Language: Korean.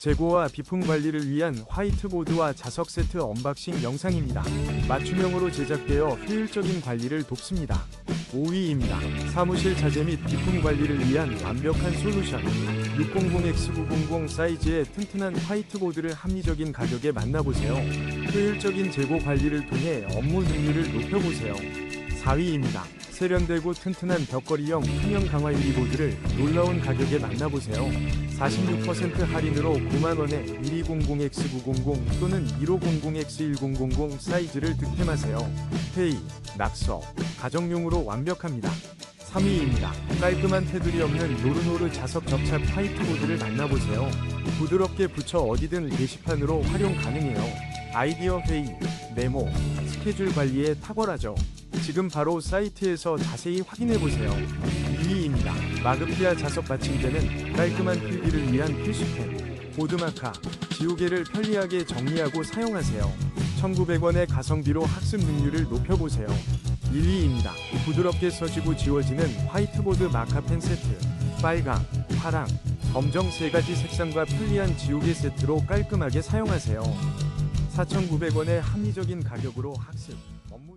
재고와 비품 관리를 위한 화이트보드와 자석 세트 언박싱 영상입니다. 맞춤형으로 제작되어 효율적인 관리를 돕습니다. 5위입니다. 사무실 자재 및 비품 관리를 위한 완벽한 솔루션. 600X900 사이즈의 튼튼한 화이트보드를 합리적인 가격에 만나보세요. 효율적인 재고 관리를 통해 업무 능률을 높여보세요. 4위입니다. 세련되고 튼튼한 벽걸이형 투명 강화 유리보드를 놀라운 가격에 만나보세요. 46% 할인으로 9만원에 1200X900 또는 1500X1000 사이즈를 득템하세요. 회의, 낙서, 가정용으로 완벽합니다. 3위입니다. 깔끔한 테두리 없는 노르노르 자석 접착 화이트보드를 만나보세요. 부드럽게 붙여 어디든 게시판으로 활용 가능해요. 아이디어 회의, 메모, 스케줄 관리에 탁월하죠. 지금 바로 사이트에서 자세히 확인해보세요. 2위입니다. 마그피아 자석 받침대는 깔끔한 필기를 위한 필수템. 보드마카, 지우개를 편리하게 정리하고 사용하세요. 1900원의 가성비로 학습 능률을 높여보세요. 1위입니다. 부드럽게 써지고 지워지는 화이트보드 마카펜 세트. 빨강, 파랑, 검정 세 가지 색상과 편리한 지우개 세트로 깔끔하게 사용하세요. 4,900원의 합리적인 가격으로 학습, 업무